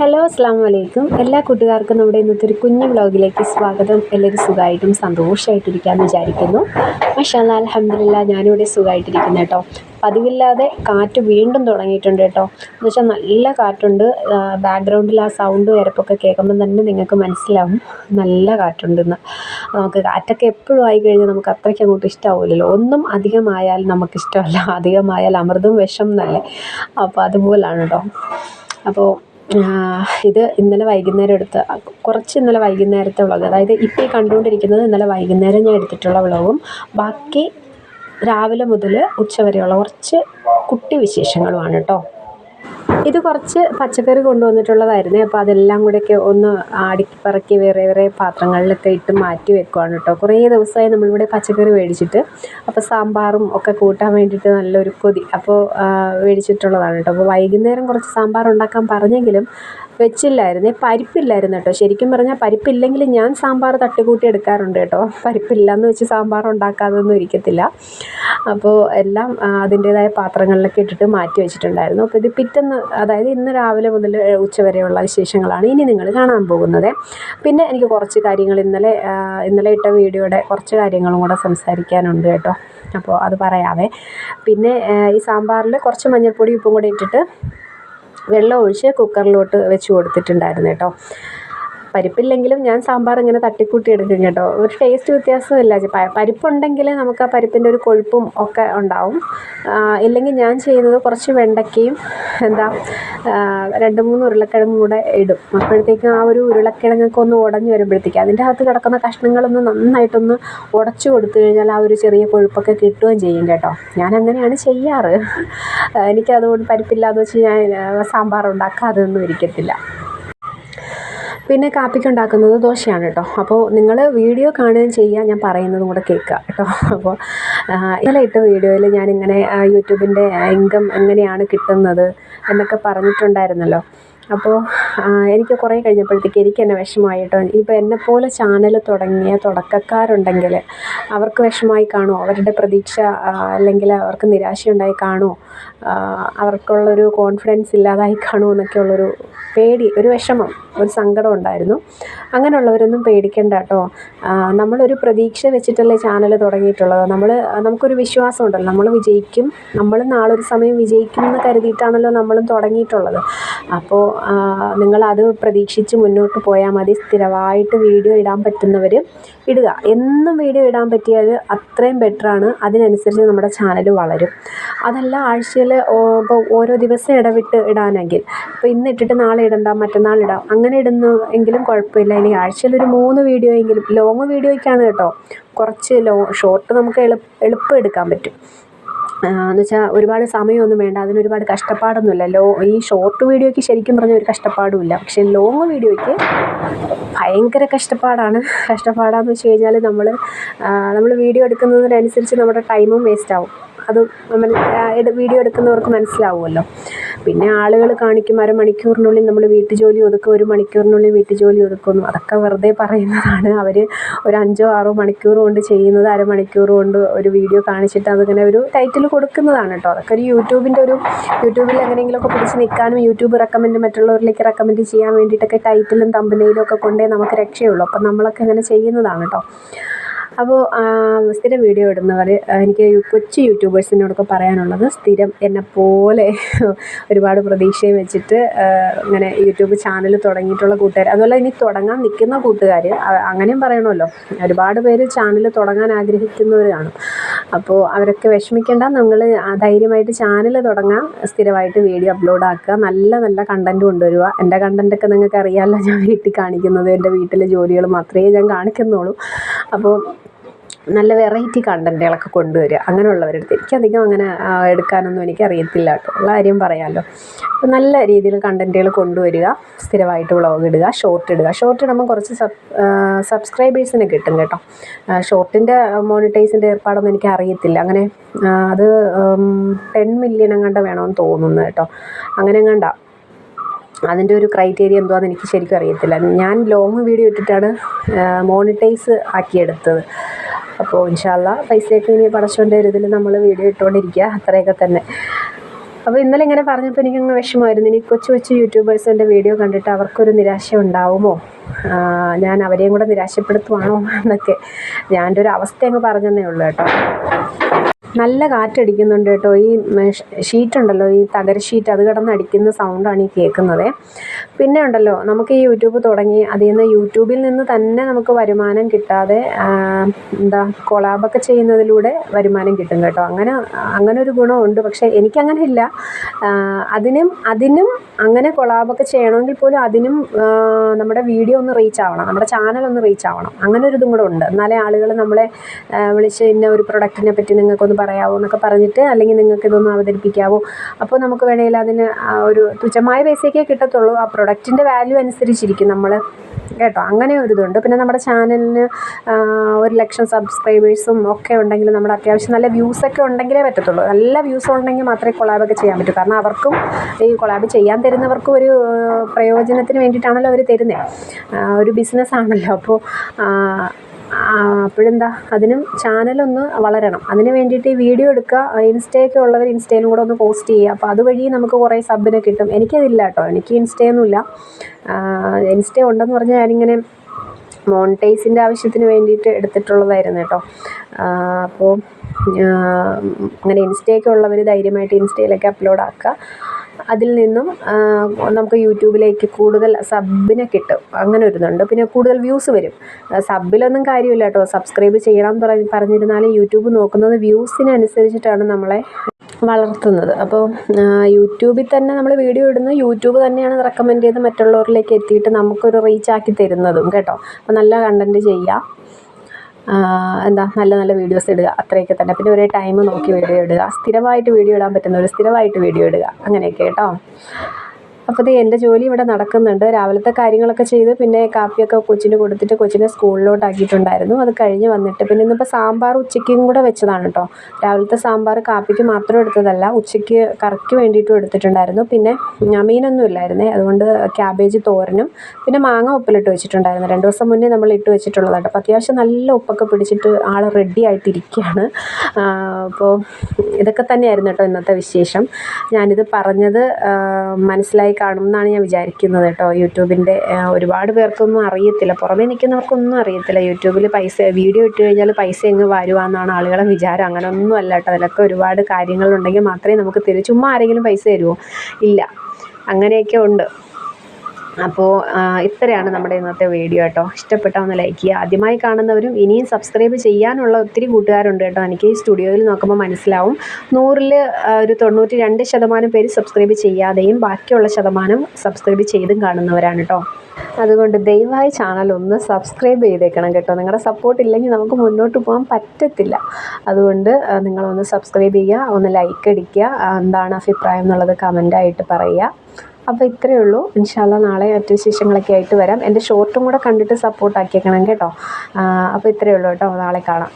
Hello അസ്സാം വലൈക്കും എല്ലാ കൂട്ടുകാർക്കും നമ്മുടെ ഇന്നത്തെ ഒരു കുഞ്ഞു വ്ളോഗിലേക്ക് സ്വാഗതം. എല്ലാവരും സുഖമായിട്ടും സന്തോഷമായിട്ടിരിക്കാമെന്ന് വിചാരിക്കുന്നു. മഷാല്ല അലഹമില്ല ഞാനിവിടെ സുഖമായിട്ടിരിക്കുന്നു കേട്ടോ. പതിവില്ലാതെ കാറ്റ് വീണ്ടും തുടങ്ങിയിട്ടുണ്ട് കേട്ടോ. എന്ന് വെച്ചാൽ നല്ല കാറ്റുണ്ട്. ബാക്ക്ഗ്രൗണ്ടിൽ ആ സൗണ്ട് വരപ്പൊക്കെ കേൾക്കുമ്പോൾ തന്നെ നിങ്ങൾക്ക് മനസ്സിലാവും. നല്ല കാറ്റുണ്ടെന്ന് നമുക്ക് കാറ്റൊക്കെ എപ്പോഴും ആയി കഴിഞ്ഞാൽ നമുക്ക് അത്രയ്ക്ക് അങ്ങോട്ട് ഇഷ്ടമാവില്ലല്ലോ ഒന്നും അധികമായാൽ നമുക്കിഷ്ടമല്ല. അധികമായാൽ അമൃതും വിഷം എന്നല്ലേ. അപ്പോൾ അതുപോലാണ് കേട്ടോ. അപ്പോൾ ഇത് ഇന്നലെ വൈകുന്നേരം എടുത്ത കുറച്ച് ഇന്നലെ വൈകുന്നേരത്തെ വ്ളോഗ്. അതായത് ഇപ്പോൾ ഈ കണ്ടുകൊണ്ടിരിക്കുന്നത് ഇന്നലെ വൈകുന്നേരം ഞാൻ എടുത്തിട്ടുള്ള വ്ളോഗും ബാക്കി രാവിലെ മുതൽ ഉച്ച വരെയുള്ള കുറച്ച് കുട്ടി വിശേഷങ്ങളുമാണ് കേട്ടോ ഇത് കുറച്ച് പച്ചക്കറി കൊണ്ടുവന്നിട്ടുള്ളതായിരുന്നേ. അപ്പോൾ അതെല്ലാം കൂടെയൊക്കെ ഒന്ന് അടുക്കി പറക്കി വേറെ വേറെ പാത്രങ്ങളിലൊക്കെ ഇട്ട് മാറ്റി വെക്കുവാണ് കേട്ടോ. കുറേ ദിവസമായി നമ്മളിവിടെ പച്ചക്കറി മേടിച്ചിട്ട്. അപ്പോൾ സാമ്പാറും ഒക്കെ കൂട്ടാൻ വേണ്ടിയിട്ട് നല്ലൊരു കൊതി. അപ്പോൾ മേടിച്ചിട്ടുള്ളതാണ് കേട്ടോ. അപ്പോൾ വൈകുന്നേരം കുറച്ച് സാമ്പാർ ഉണ്ടാക്കാൻ പറഞ്ഞെങ്കിലും വെച്ചില്ലായിരുന്നേ. പരിപ്പില്ലായിരുന്നു കേട്ടോ. ശരിക്കും പറഞ്ഞാൽ പരിപ്പില്ലെങ്കിൽ ഞാൻ സാമ്പാർ തട്ടുകൂട്ടി എടുക്കാറുണ്ട് കേട്ടോ. പരിപ്പില്ലാന്ന് വെച്ച് സാമ്പാർ ഉണ്ടാക്കാതൊന്നും ഇരിക്കത്തില്ല. അപ്പോൾ എല്ലാം അതിന്റേതായ പാത്രങ്ങളിലൊക്കെ ഇട്ടിട്ട് മാറ്റി വെച്ചിട്ടുണ്ടായിരുന്നു. അപ്പോൾ ഇത് പിറ്റെന്ന് അതായത് ഇന്ന് രാവിലെ മുതൽ ഉച്ച വരെയുള്ള വിശേഷങ്ങളാണ് ഇനി നിങ്ങൾ കാണാൻ പോകുന്നത്. പിന്നെ എനിക്ക് കുറച്ച് കാര്യങ്ങൾ ഇന്നലെ ഇന്നലെ ഇട്ട വീഡിയോയുടെ കുറച്ച് കാര്യങ്ങളും കൂടെ സംസാരിക്കാനുണ്ട് കേട്ടോ. അപ്പോൾ അത് പറയാവേ. പിന്നെ ഈ സാമ്പാറിൽ കുറച്ച് മഞ്ഞൾപ്പൊടി ഉപ്പും കൂടി ഇട്ടിട്ട് വെള്ളം ഒഴിച്ച് കുക്കറിലോട്ട് വെച്ച് കൊടുത്തിട്ടുണ്ടായിരുന്നു കേട്ടോ. പരിപ്പില്ലെങ്കിലും ഞാൻ സാമ്പാർ ഇങ്ങനെ തട്ടിക്കൂട്ടി എടുക്കും കേട്ടോ. ഒരു ടേസ്റ്റ് വ്യത്യാസമില്ല പരിപ്പുണ്ടെങ്കിൽ നമുക്ക് ആ പരിപ്പിന്റെ ഒരു കൊഴുപ്പും ഒക്കെ ഉണ്ടാവും. ഇല്ലെങ്കിൽ ഞാൻ ചെയ്യുന്നത് കുറച്ച് വെണ്ടയ്ക്കയും എന്താ രണ്ട് മൂന്ന് ഉരുളക്കിഴങ്ങും കൂടെ ഇടും. അപ്പോഴത്തേക്കും ആ ഒരു ഉരുളക്കിഴങ്ങൊക്കെ ഒന്ന് ഉടഞ്ഞു വരുമ്പോഴത്തേക്കും അതിന്റെ അകത്ത് കിടക്കുന്ന കഷ്ണങ്ങളൊന്ന് നന്നായിട്ടൊന്ന് ഉടച്ചു കൊടുത്തു കഴിഞ്ഞാൽ ആ ഒരു ചെറിയ കൊഴുപ്പൊക്കെ കിട്ടുകയും ചെയ്യും കേട്ടോ. ഞാൻ അങ്ങനെയാണ് ചെയ്യാറ്. എനിക്കതുകൊണ്ട് പരിപ്പില്ലാതെ വെച്ച് ഞാൻ സാമ്പാർ ഉണ്ടാക്കാതൊന്നും ഇരിക്കത്തില്ല. പിന്നെ കാപ്പിക്ക് ഉണ്ടാക്കുന്നത് ദോശയാണ് കേട്ടോ. അപ്പോൾ നിങ്ങൾ വീഡിയോ കാണുകയും ചെയ്യുക ഞാൻ പറയുന്നതും കൂടെ കേൾക്കുക കേട്ടോ. അപ്പോൾ ഇന്നലെ ഇട്ട വീഡിയോയിൽ ഞാനിങ്ങനെ യൂട്യൂബിന്റെ ഇൻകം എങ്ങനെയാണ് കിട്ടുന്നത് എന്നൊക്കെ പറഞ്ഞിട്ടുണ്ടായിരുന്നല്ലോ. അപ്പോൾ എനിക്ക് കുറേ കഴിഞ്ഞപ്പോഴത്തേക്ക് എനിക്ക് എന്നെ വിഷമമായി കേട്ടോ ഇപ്പോൾ എന്നെപ്പോലെ ചാനൽ തുടങ്ങിയ തുടക്കക്കാരുണ്ടെങ്കിൽ അവർക്ക് വിഷമമായി കാണുമോ അവരുടെ പ്രതീക്ഷ അല്ലെങ്കിൽ അവർക്ക് നിരാശയുണ്ടായി കാണുമോ അവർക്കുള്ളൊരു കോൺഫിഡൻസ് ഇല്ലാതായി കാണുമോ എന്നൊക്കെയുള്ളൊരു പേടി ഒരു വിഷമം ഒരു സങ്കടം ഉണ്ടായിരുന്നു. അങ്ങനെയുള്ളവരൊന്നും പേടിക്കേണ്ട കേട്ടോ. നമ്മളൊരു പ്രതീക്ഷ വെച്ചിട്ടല്ലേ ചാനൽ തുടങ്ങിയിട്ടുള്ളത്. നമ്മൾ നമുക്കൊരു വിശ്വാസം ഉണ്ടല്ലോ. നമ്മൾ വിജയിക്കും നമ്മൾ നാളൊരു സമയം വിജയിക്കും എന്ന് കരുതിയിട്ടാണല്ലോ നമ്മളും തുടങ്ങിയിട്ടുള്ളത്. അപ്പോൾ നിങ്ങളത് പ്രതീക്ഷിച്ച് മുന്നോട്ട് പോയാൽ മതി. സ്ഥിരമായിട്ട് വീഡിയോ ഇടാൻ പറ്റുന്നവർ ഇടുക. എന്നും വീഡിയോ ഇടാൻ പറ്റിയാൽ അത്രയും ബെറ്ററാണ് അതിനനുസരിച്ച് നമ്മുടെ ചാനൽ വളരും. അതല്ല ആഴ്ചയിൽ ഇപ്പോൾ ഓരോ ദിവസം ഇടവിട്ട് ഇടാനെങ്കിൽ. ഇപ്പോൾ ഇന്ന് ഇട്ടിട്ട് നാളെ ഇടണ്ട മറ്റന്നാൾ ഇടാം അങ്ങനെ ഇടുന്നു എങ്കിലും കുഴപ്പമില്ല. ഇനി ആഴ്ചയിൽ ഒരു മൂന്ന് വീഡിയോ എങ്കിലും ലോങ് വീഡിയോയ്ക്കാണ് കേട്ടോ. കുറച്ച് ലോ ഷോർട്ട് നമുക്ക് എളുപ്പം എടുക്കാൻ പറ്റും. എന്ന് വെച്ചാൽ ഒരുപാട് സമയമൊന്നും വേണ്ട. അതിന് ഒരുപാട് കഷ്ടപ്പാടൊന്നുമില്ല. ലോ ഈ ഷോർട്ട് വീഡിയോയ്ക്ക് ശരിക്കും പറഞ്ഞാൽ ഒരു കഷ്ടപ്പാടുമില്ല. പക്ഷേ ലോങ് വീഡിയോയ്ക്ക് ഭയങ്കര കഷ്ടപ്പാടാണ്. കഷ്ടപ്പാടാന്ന് വെച്ച് കഴിഞ്ഞാൽ നമ്മൾ നമ്മൾ വീഡിയോ എടുക്കുന്നതിനനുസരിച്ച് നമ്മുടെ ടൈമും വേസ്റ്റ് ആവും. അത് വീഡിയോ എടുക്കുന്നവർക്ക് മനസ്സിലാവുമല്ലോ. പിന്നെ ആളുകൾ കാണിക്കും അരമണിക്കൂറിനുള്ളിൽ നമ്മൾ വീട്ടുജോലി ഒതുക്കും ഒരു മണിക്കൂറിനുള്ളിൽ വീട്ടുജോലി ഒതുക്കുന്നു. അതൊക്കെ വെറുതെ പറയുന്നതാണ്. അവർ ഒരു അഞ്ചോ ആറോ മണിക്കൂർ കൊണ്ട് ചെയ്യുന്നത് അരമണിക്കൂർ കൊണ്ട് ഒരു വീഡിയോ കാണിച്ചിട്ട് അതിങ്ങനെ ഒരു ടൈറ്റിൽ കൊടുക്കുന്നതാണ് കേട്ടോ. അതൊക്കെ ഒരു യൂട്യൂബിന്റെ ഒരു യൂട്യൂബിൽ എങ്ങനെയെങ്കിലുമൊക്കെ പിടിച്ച് നിൽക്കാനും യൂട്യൂബ് റെക്കമെൻഡ് മറ്റുള്ളവരിലേക്ക് റെക്കമെൻഡ് ചെയ്യാൻ വേണ്ടിയിട്ടൊക്കെ ടൈറ്റിലും തമ്പനയിലും ഒക്കെ കൊണ്ടേ നമുക്ക് രക്ഷയുള്ളൂ. അപ്പം നമ്മളൊക്കെ അങ്ങനെ ചെയ്യുന്നതാണ് കേട്ടോ. അപ്പോൾ സ്ഥിരം വീഡിയോ ഇടുന്നവർ എനിക്ക് കൊച്ചു യൂട്യൂബേഴ്സിനോടൊക്കെ പറയാനുള്ളത് സ്ഥിരം എന്നെപ്പോലെ ഒരുപാട് പ്രതീക്ഷയും വെച്ചിട്ട് ഇങ്ങനെ യൂട്യൂബ് ചാനൽ തുടങ്ങിയിട്ടുള്ള കൂട്ടുകാർ അതുപോലെ ഇനി തുടങ്ങാൻ നിൽക്കുന്ന കൂട്ടുകാർ അങ്ങനെയും പറയണമല്ലോ. ഒരുപാട് പേര് ചാനൽ തുടങ്ങാൻ ആഗ്രഹിക്കുന്നവരാണ് അപ്പോൾ അവരൊക്കെ വിഷമിക്കേണ്ട. നിങ്ങൾ ധൈര്യമായിട്ട് ചാനൽ തുടങ്ങാം. സ്ഥിരമായിട്ട് വീഡിയോ അപ്ലോഡ് ആക്കുക. നല്ല നല്ല കണ്ടന്റ് കൊണ്ടുവരിക. എന്റെ കണ്ടന്റൊക്കെ നിങ്ങൾക്ക് അറിയാമല്ലോ ഞാൻ വീട്ടിൽ കാണിക്കുന്നത്. എന്റെ വീട്ടിലെ ജോലികൾ മാത്രമേ ഞാൻ കാണിക്കുന്നുള്ളൂ. അപ്പോൾ നല്ല വെറൈറ്റി കണ്ടന്റുകളൊക്കെ കൊണ്ടുവരിക. അങ്ങനെയുള്ളവരെടുത്ത് എനിക്കധികം അങ്ങനെ എടുക്കാനൊന്നും എനിക്കറിയത്തില്ല കേട്ടോ. ഉള്ള കാര്യം പറയാമല്ലോ അപ്പോൾ നല്ല രീതിയിൽ കണ്ടന്റുകൾ കൊണ്ടുവരിക സ്ഥിരമായിട്ട് വ്ളോഗ് ഇടുക ഷോർട്ട് ഇടുക. ഷോർട്ട് ഇടുമ്പോൾ കുറച്ച് സബ് സബ്സ്ക്രൈബേഴ്സിനെ കിട്ടും കേട്ടോ. ഷോർട്ടിന്റെ മോണിറ്റൈസിന്റെ ഏർപ്പാടൊന്നും എനിക്ക് അറിയത്തില്ല അങ്ങനെ അത് ടെൻ മില്യൺ എങ്ങാണ്ട് വേണമെന്ന് തോന്നുന്നു കേട്ടോ. അങ്ങനെ എങ്ങാണ്ടാണ് അതിന്റെ ഒരു ക്രൈറ്റീരിയ എന്തുവാന്ന് എനിക്ക് ശരിക്കും അറിയത്തില്ല. ഞാൻ ലോങ് വീഡിയോ ഇട്ടിട്ടാണ് മോണിറ്റൈസ് ആക്കിയെടുത്തത്. അപ്പോൾ ഇൻഷാല്ല പൈസയൊക്കെ ഇനി പടച്ചോന്റെ ഒരു ഇതിൽ നമ്മൾ വീഡിയോ ഇട്ടുകൊണ്ടിരിക്കുക അത്രയൊക്കെ തന്നെ. അപ്പോൾ ഇന്നലെ ഇങ്ങനെ പറഞ്ഞപ്പോൾ എനിക്കങ്ങ് വിഷമമായിരുന്നു. ഇനി കൊച്ചു കൊച്ചു യൂട്യൂബേഴ്സിന്റെ വീഡിയോ കണ്ടിട്ട് അവർക്കൊരു നിരാശ ഉണ്ടാവുമോ? ഞാൻ അവരെയും കൂടെ നിരാശപ്പെടുത്തുവാണോ എന്നൊക്കെ. ഞാൻ ഒരു അവസ്ഥ അങ്ങ് ഉള്ളൂ കേട്ടോ. നല്ല കാറ്റടിക്കുന്നുണ്ട് കേട്ടോ. ഈ ഷീറ്റ് ഉണ്ടല്ലോ ഈ തകര ഷീറ്റ് അത് കിടന്ന് അടിക്കുന്ന സൗണ്ടാണ് ഈ കേൾക്കുന്നത്. പിന്നെ ഉണ്ടല്ലോ നമുക്ക് ഈ യൂട്യൂബ് തുടങ്ങി അതിൽ നിന്ന് യൂട്യൂബിൽ നിന്ന് തന്നെ നമുക്ക് വരുമാനം കിട്ടാതെ എന്താ കൊളാബൊക്കെ ചെയ്യുന്നതിലൂടെ വരുമാനം കിട്ടും കേട്ടോ. അങ്ങനെ അങ്ങനെ ഒരു ഗുണമുണ്ട്. പക്ഷേ എനിക്കങ്ങനെ ഇല്ല. അതിനും അതിനും അങ്ങനെ കൊളാബൊക്കെ ചെയ്യണമെങ്കിൽ പോലും അതിനും നമ്മുടെ വീഡിയോ ഒന്ന് റീച്ച് ആവണം. നമ്മുടെ ചാനൽ ഒന്ന് റീച്ച് ആവണം. അങ്ങനെ ഒരു ഇതും കൂടെ ഉണ്ട്. എന്നാലേ ആളുകൾ നമ്മളെ വിളിച്ച് ഇന്ന ഒരു പ്രൊഡക്റ്റിനെ പറ്റി നിങ്ങൾക്കൊന്ന് പറയാമോ എന്നൊക്കെ പറഞ്ഞിട്ട് അല്ലെങ്കിൽ നിങ്ങൾക്ക് ഇതൊന്ന് അവതരിപ്പിക്കാവോ. അപ്പോൾ നമുക്ക് വേണമെങ്കിൽ അതിന് ഒരു തുച്ഛമായ പൈസയൊക്കെ കിട്ടത്തുള്ളൂ. ആ പ്രൊഡക്റ്റിന്റെ വാല്യൂ അനുസരിച്ചിരിക്കും നമ്മൾ കേട്ടോ? അങ്ങനെ ഒരു ഇതുണ്ട്. പിന്നെ നമ്മുടെ ചാനലിന് ഒരു ലക്ഷം സബ്സ്ക്രൈബേഴ്സും ഒക്കെ ഉണ്ടെങ്കിൽ നമ്മുടെ അത്യാവശ്യം നല്ല വ്യൂസൊക്കെ ഉണ്ടെങ്കിലേ പറ്റത്തുള്ളൂ. നല്ല വ്യൂസ് ഉണ്ടെങ്കിൽ മാത്രമേ കൊളാബൊക്കെ ചെയ്യാൻ പറ്റൂ. കാരണം അവർക്കും ഈ കൊളാബ് ചെയ്യാൻ തരുന്നവർക്കും ഒരു പ്രയോജനത്തിന് വേണ്ടിയിട്ടാണല്ലോ അവർ തരുന്നത് ഒരു ബിസിനസ്സാണല്ലോ. അപ്പോൾ അപ്പോഴെന്താ? അതിനും ചാനലൊന്ന് വളരണം. അതിന് വേണ്ടിയിട്ട് ഈ വീഡിയോ എടുക്കുക. ഇൻസ്റ്റയൊക്കെ ഉള്ളവർ ഇൻസ്റ്റയിലും കൂടെ ഒന്ന് പോസ്റ്റ് ചെയ്യുക. അപ്പോൾ അതുവഴി നമുക്ക് കുറേ സബിനെ കിട്ടും. എനിക്കതില്ല കേട്ടോ. എനിക്ക് ഇൻസ്റ്റയൊന്നുമില്ല. ഇൻസ്റ്റ ഉണ്ടെന്ന് പറഞ്ഞാൽ ഞാനിങ്ങനെ മോണിറ്റൈസിന്റെ ആവശ്യത്തിന് വേണ്ടിയിട്ട് എടുത്തിട്ടുള്ളതായിരുന്നു കേട്ടോ. അപ്പോൾ അങ്ങനെ ഇൻസ്റ്റയൊക്കെ ഉള്ളവർ ധൈര്യമായിട്ട് ഇൻസ്റ്റയിലൊക്കെ അപ്ലോഡ് ആക്കുക. അതിൽ നിന്നും നമുക്ക് യൂട്യൂബിലേക്ക് കൂടുതൽ സബിനെ കിട്ടും. അങ്ങനെ ഒരു പിന്നെ കൂടുതൽ വ്യൂസ് വരും. സബിലൊന്നും കാര്യമില്ല കേട്ടോ. സബ്സ്ക്രൈബ് ചെയ്യണം പറഞ്ഞ് പറഞ്ഞിരുന്നാലും യൂട്യൂബ് നോക്കുന്നത് വ്യൂസിനനുസരിച്ചിട്ടാണ് നമ്മളെ വളർത്തുന്നത്. അപ്പോൾ യൂട്യൂബിൽ തന്നെ നമ്മൾ വീഡിയോ ഇടുന്നത് യൂട്യൂബ് തന്നെയാണ് റെക്കമെൻഡ് ചെയ്ത് മറ്റുള്ളവരിലേക്ക് എത്തിയിട്ട് നമുക്കൊരു റീച്ച് ആക്കി തരുന്നതും കേട്ടോ. അപ്പോൾ നല്ല കണ്ടന്റ് ചെയ്യുക. ആ, എന്താ നല്ല നല്ല വീഡിയോസ് ഇടുക അത്രയൊക്കെ തന്നെ. പിന്നെ ഒരേ ടൈം നോക്കി വീഡിയോ ഇടുക സ്ഥിരമായിട്ട് വീഡിയോ ഇടാൻ പറ്റുന്നവർ സ്ഥിരമായിട്ട് വീഡിയോ ഇടുക അങ്ങനെയൊക്കെ കേട്ടോ. അപ്പോൾ ഇത് എന്റെ ജോലി ഇവിടെ നടക്കുന്നുണ്ട്. രാവിലത്തെ കാര്യങ്ങളൊക്കെ ചെയ്ത് പിന്നെ കാപ്പിയൊക്കെ കൊച്ചിന് കൊടുത്തിട്ട് കൊച്ചിനെ സ്കൂളിലോട്ട് ആക്കിയിട്ടുണ്ടായിരുന്നു അത് കഴിഞ്ഞ് വന്നിട്ട് പിന്നെ ഇന്നിപ്പോൾ സാമ്പാർ ഉച്ചയ്ക്കും കൂടെ വെച്ചതാണ് കേട്ടോ രാവിലത്തെ സാമ്പാർ കാപ്പിക്ക് മാത്രം എടുത്തതല്ല ഉച്ചയ്ക്ക് കറിക്ക് വേണ്ടിയിട്ടും എടുത്തിട്ടുണ്ടായിരുന്നു. പിന്നെ മീനൊന്നും ഇല്ലായിരുന്നേ അതുകൊണ്ട് ക്യാബേജ് തോരനും പിന്നെ മാങ്ങ ഉപ്പിലിട്ട് വെച്ചിട്ടുണ്ടായിരുന്നു. രണ്ട് ദിവസം മുന്നേ നമ്മൾ ഇട്ട് വെച്ചിട്ടുള്ളതാണ്. അപ്പോൾ അത്യാവശ്യം നല്ല ഉപ്പൊക്കെ പിടിച്ചിട്ട് ആൾ റെഡി ആയിട്ടിരിക്കുകയാണ്. അപ്പോൾ ഇതൊക്കെ തന്നെയായിരുന്നു കേട്ടോ ഇന്നത്തെ വിശേഷം. ഞാനിത് പറഞ്ഞത് ആ, മനസ്സിലായി കാണും എന്നാണ് ഞാൻ വിചാരിക്കുന്നത് കേട്ടോ. യൂട്യൂബിന്റെ ഒരുപാട് പേർക്കൊന്നും അറിയത്തില്ല. പുറമേ നിൽക്കുന്നവർക്കൊന്നും അറിയത്തില്ല. യൂട്യൂബിൽ പൈസ വീഡിയോ ഇട്ട് കഴിഞ്ഞാൽ പൈസ എങ്ങ് വരുവാന്നാണ് ആളുകളെ വിചാരം. അങ്ങനെ ഒന്നും അല്ല കേട്ടോ. അതിലൊക്കെ ഒരുപാട് കാര്യങ്ങളുണ്ടെങ്കിൽ മാത്രമേ നമുക്ക് തരൂ ആരെങ്കിലും പൈസ തരുമോ ഇല്ല. അങ്ങനെയൊക്കെ ഉണ്ട്. അപ്പോൾ ഇത്രയാണ് നമ്മുടെ ഇന്നത്തെ വീഡിയോ കേട്ടോ. ഇഷ്ടപ്പെട്ടാൽ ഒന്ന് ലൈക്ക് ചെയ്യുക. ആദ്യമായി കാണുന്നവരും ഇനിയും സബ്സ്ക്രൈബ് ചെയ്യാനുള്ള ഒത്തിരി കൂട്ടുകാരുണ്ട് കേട്ടോ. എനിക്ക് ഈ സ്റ്റുഡിയോയിൽ നോക്കുമ്പോൾ മനസ്സിലാവും. നൂറിൽ ഒരു തൊണ്ണൂറ്റി രണ്ട് ശതമാനം പേര് സബ്സ്ക്രൈബ് ചെയ്യാതെയും ബാക്കിയുള്ള ശതമാനം സബ്സ്ക്രൈബ് ചെയ്തും കാണുന്നവരാണ് കേട്ടോ. അതുകൊണ്ട് ദയവായി ചാനൽ ഒന്ന് സബ്സ്ക്രൈബ് ചെയ്തേക്കണം കേട്ടോ. നിങ്ങളുടെ സപ്പോർട്ട് ഇല്ലെങ്കിൽ നമുക്ക് മുന്നോട്ട് പോകാൻ പറ്റത്തില്ല. അതുകൊണ്ട് നിങ്ങളൊന്ന് സബ്സ്ക്രൈബ് ചെയ്യുക ഒന്ന് ലൈക്ക് അടിക്കുക എന്താണ് അഭിപ്രായം എന്നുള്ളത് കമന്റായിട്ട് പറയുക. അപ്പോൾ ഇത്രയേ ഉള്ളൂ. ഇൻഷാല്ല നാളെ മറ്റു വിശേഷങ്ങളൊക്കെ ആയിട്ട് വരാം. എന്റെ ഷോർട്ടും കൂടെ കണ്ടിട്ട് സപ്പോർട്ട് ആക്കിയേക്കണം കേട്ടോ. അപ്പോൾ ഇത്രയേ ഉള്ളൂ കേട്ടോ. നാളെ കാണാം.